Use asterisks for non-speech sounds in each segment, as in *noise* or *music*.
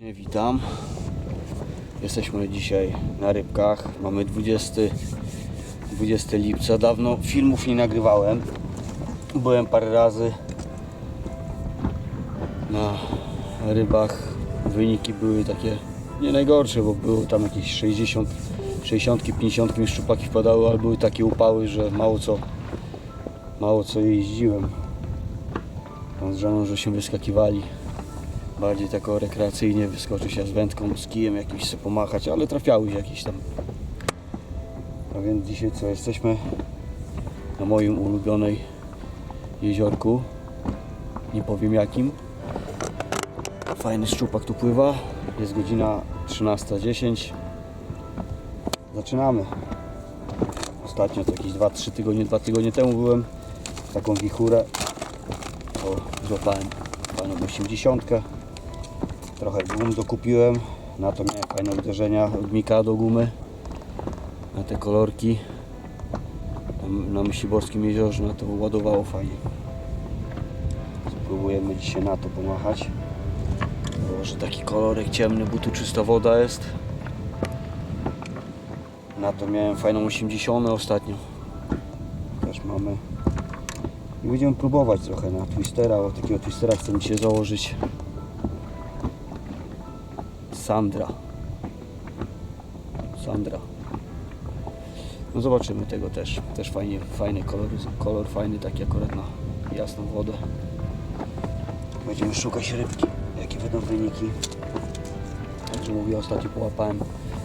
Witam. Jesteśmy dzisiaj na rybkach. Mamy 20, 20 lipca. Dawno filmów nie nagrywałem. Byłem parę razy na rybach. Wyniki były takie nie najgorsze, bo było tam jakieś 60, 60, 50 mi szczupaki wpadały, ale były takie upały, że mało co, mało co jeździłem. Z żoną, że się wyskakiwali bardziej tak rekreacyjnie wyskoczyć się z wędką, z kijem jakimś sobie pomachać, ale trafiały się jakieś tam. A więc dzisiaj co, jesteśmy na moim ulubionej jeziorku. Nie powiem jakim. Fajny szczupak tu pływa. Jest godzina 13.10. Zaczynamy. Ostatnio to jakieś 2-3 tygodnie, 2 tygodnie temu byłem. Taką wichurę. O, złapałem fajną 80. Trochę gum dokupiłem. Na to miałem fajne uderzenia od Mikado gumy. Na te kolorki. Tam na Myśliborskim jeziorze na to ładowało fajnie. Spróbujemy dzisiaj na to pomachać. Może taki kolorek ciemny, bo tu czysta woda jest. Na to miałem fajną 80 ostatnio. Też mamy. I będziemy próbować trochę na twistera, bo takiego twistera chcę mi się założyć. Sandra. Sandra. No zobaczymy tego też. Też fajnie, fajny kolor, kolor fajny taki akurat na jasną wodę. Będziemy szukać rybki, jakie będą wyniki. Także mówię, ostatnio połapałem.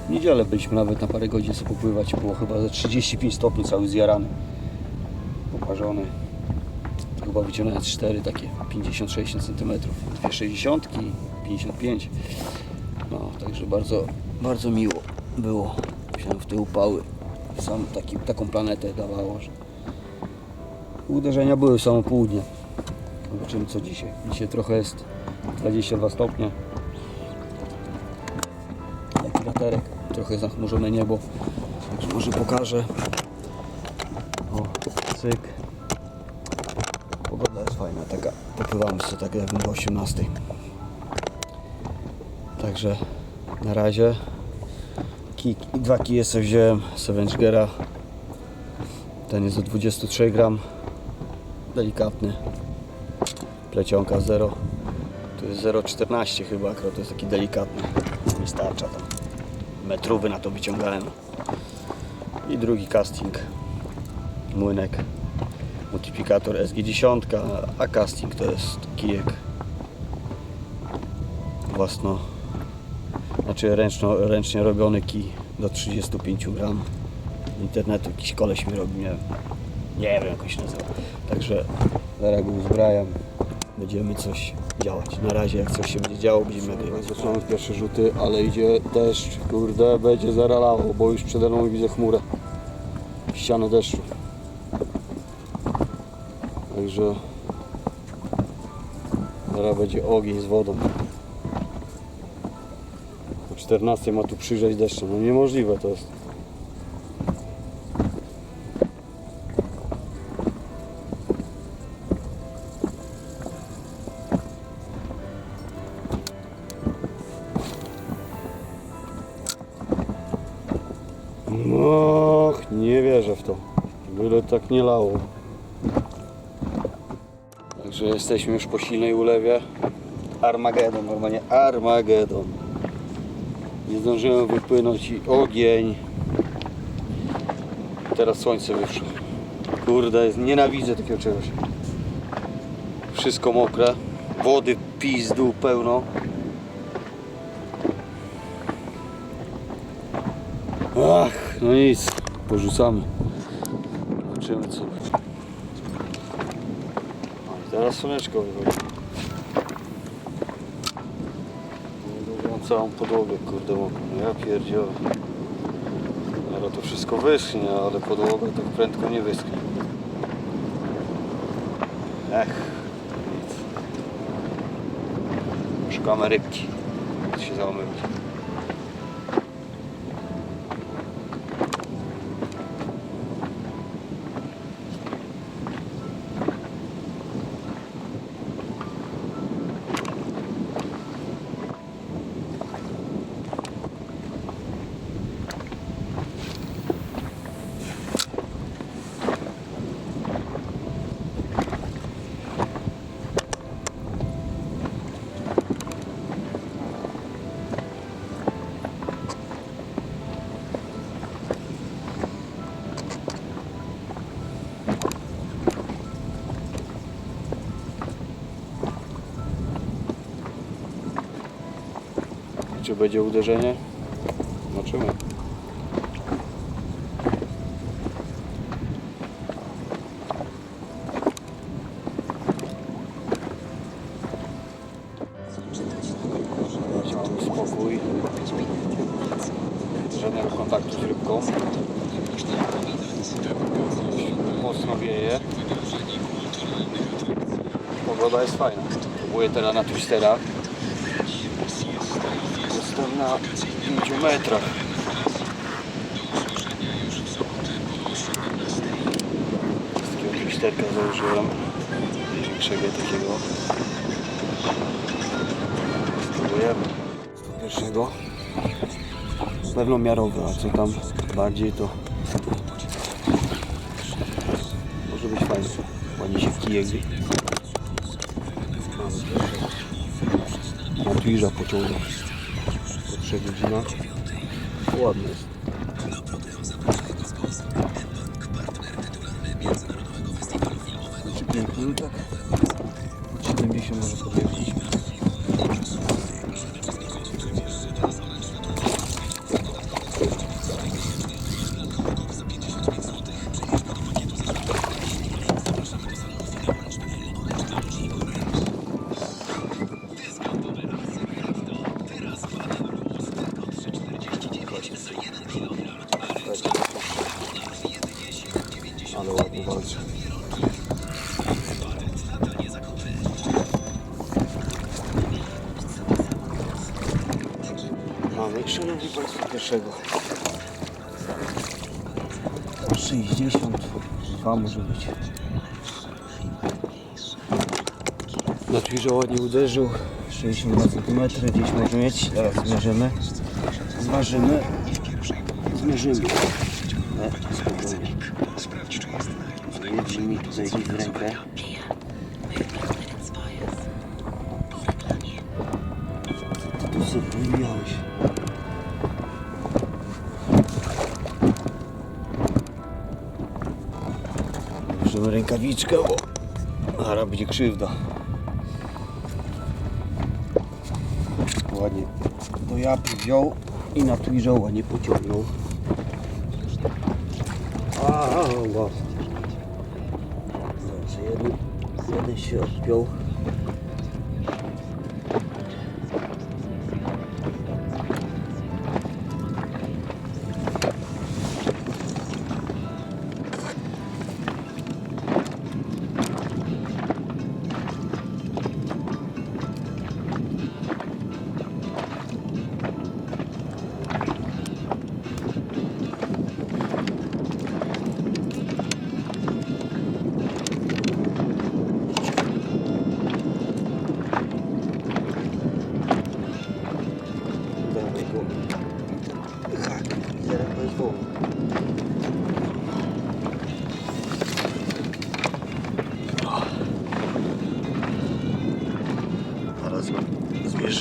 W niedzielę byliśmy nawet na parę godzin sobie popływać. Było chyba ze 35 stopni cały zjarany. Poparzony. Chyba wyciągnąłem 4 takie 50-60 cm. Dwie 60 55 no, także bardzo, bardzo miło było. Się w te upały sam taki, taką planetę dawało, że uderzenia były w samo południe. Zobaczymy co dzisiaj. Dzisiaj trochę jest 22 stopnie. Taki laterek, trochę zachmurzone niebo. Także może pokażę. O, cyk. Pogoda jest fajna, taka. Popływamy sobie tak jakby do 18. Także na razie. Dwa kije sobie wziąłem Sevengera. Ten jest do 23 gram. Delikatny. Plecionka 0 tu jest 0,14 chyba akurat to jest taki delikatny. Nie starcza tam. Metrówy na to wyciągałem. I drugi casting. Młynek. Multiplikator SG10 a casting to jest kijek własno znaczy ręczno, ręcznie robiony kij do 35 gram internetu. Jakiś koleś mi robi, nie nie wiem jak się nazywa. Także zaraz go uzbrajam będziemy coś działać. Na razie jak coś się będzie działo będziemy nagrywać. Zaczynamy pierwsze rzuty, ale idzie deszcz. Kurde, będzie zaralało bo już przede mną widzę chmurę. Ścianę deszczu. Także zaraz będzie ogień z wodą 14 ma tu przyjrzeć deszczem. No niemożliwe to jest. No, nie wierzę w to. Byle tak nie lało. Także jesteśmy już po silnej ulewie. Armagedon, normalnie Armagedon. Nie zdążyłem wypłynąć i ogień. Teraz słońce wyszło. Kurde, jest- nienawidzę takiego czegoś. Wszystko mokre. Wody pizdu pełno. Ach, no nic. Porzucamy. Zobaczymy co będzie. Teraz słoneczko wychodzi. Całą podłogę, kurde. No Ja pierdzielę. Ale to wszystko wyschnie, ale podłoga tak prędko nie wyschnie. Ech, nic. Szukamy rybki. Się załamywać. Czy będzie uderzenie? Zobaczymy. Spokój. Żadnego kontaktu z rybką. Mocno wieje. Pogoda jest fajna. Próbuję teraz na twistera. Jestem na 5 metrach. Takiego twisterka założyłem. Większego takiego. Spróbujemy. Z pierwszego. Pełnomiarowy, a co tam bardziej to może być fajne. Ładnie się kijek. Na Twitcha pociągnął. Po 3 godzinach. Ładny jest. Szanowni państwo, pierwszego. 62 może być. Na Twitterze ładnie uderzył. 62 cm gdzieś może mieć. Teraz zmierzymy. Zważymy. Zmierzymy. Nie, spokojnie. Jedź mi tutaj w rękę. Rękawiczkę, bo zaraz będzie krzywda. Ładnie do japy wziął i na Twitterze ładnie pociągnął. A, was. Dobrze, jeden, jeden się odpiął.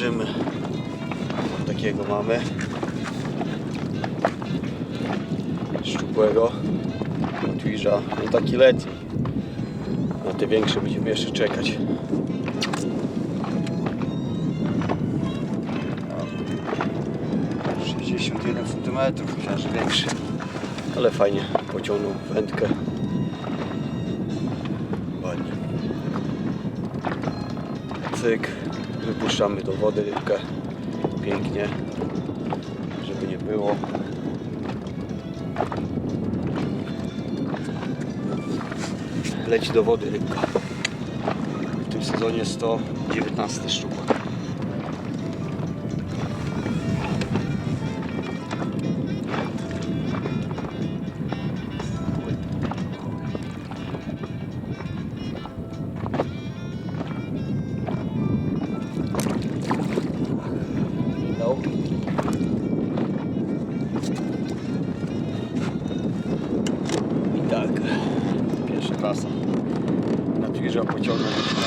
Zmierzymy. Takiego mamy. Szczupłego. Twitcha. No taki letni. Na te większe będziemy jeszcze czekać. A, 61 cm, myślałem, że większy. Ale fajnie pociągnął wędkę. Ładnie. Cyk. Wypuszczamy do wody rybkę. Pięknie. Żeby nie było. Leci do wody rybka. W tym sezonie 119 szczupak. Twitterze pociągnę godzina.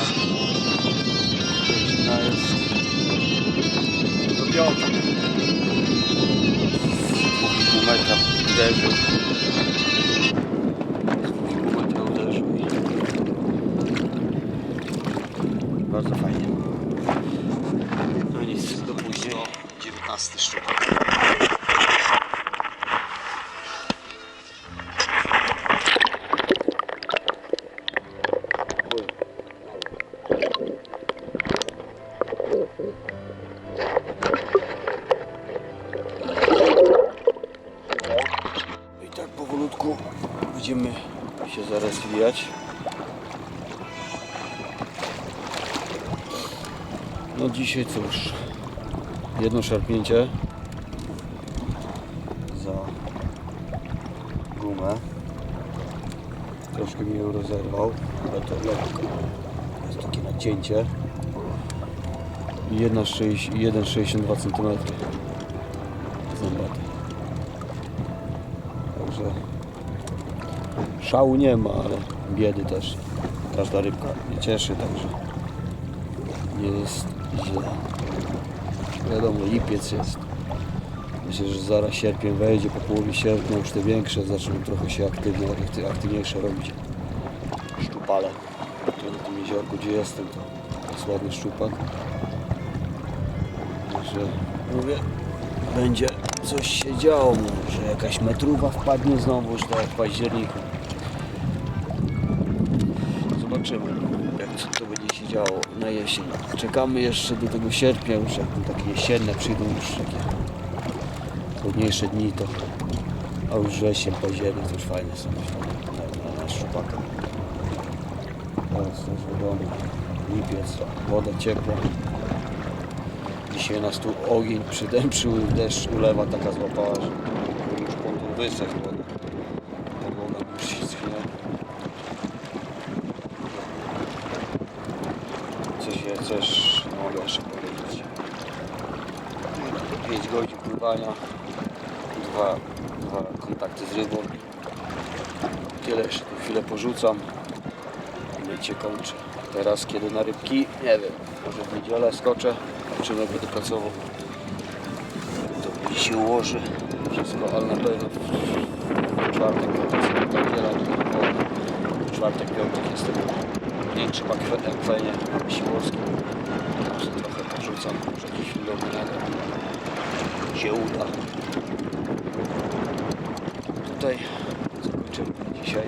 Jest do piątej. Pół metra uderzył. Pół metra uderzył i bardzo fajnie. No nic, do później. 19 jedenasty wijać. No dzisiaj cóż, jedno szarpnięcie za gumę. Troszkę mi ją rozerwał, ale to lekko. Jest takie nacięcie. I jedna sześć- 1,62 cm zębaty. Także szału nie ma, ale biedy też. Każda rybka mnie cieszy, także nie jest źle. Wiadomo, lipiec jest. Myślę, że zaraz sierpień wejdzie, po połowie sierpnia już te większe zaczną trochę się aktywnie, akty- aktywniejsze robić. Szczupale. Tu na tym jeziorku, gdzie jestem, to jest ładny szczupak. Także mówię, będzie coś się działo, może jakaś metruwa wpadnie znowu, już tak jak w październiku. Zobaczymy, jak co to będzie się działo na jesień. Czekamy jeszcze do tego sierpnia, już jak takie jesienne przyjdą już takie chłodniejsze dni, to a już wrzesień, październik to już fajne są na, na, na szczupaka. Teraz to już wiadomo, lipiec, woda ciepła. Dzisiaj nas tu ogień przydęprzył, *laughs* deszcz ulewa taka złapała, że już ponton wysechł. Podłoga już się schnie. Coś je też mogę jeszcze powiedzieć. 5 godzin pływania, dwa, dwa kontakty z rybą. Tyle jeszcze chwilę porzucam i mycie kończę. Teraz kiedy na rybki? Nie wiem, może w niedzielę skoczę, zobaczymy będę pracował. To mi się ułoży wszystko, ale na pewno w czwartek, tak wiele, w czwartek, piątek jestem w akwe- akwenie siłorskim. Także trochę porzucam, może jakiś chwilowy nagram. Się uda. Tutaj zakończymy dzisiaj.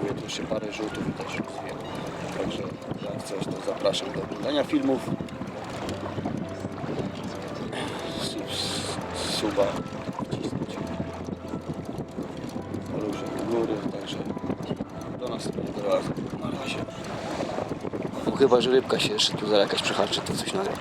Było tu jeszcze parę rzutów i też rozwijam. Także jak coś, to zapraszam do oglądania filmów. Sub- Suba wcisnąć. Paluszek do góry, także do następnego razu. Na razie. No chyba, że rybka się jeszcze tu zaraz jakaś przehaczy, to coś nagra.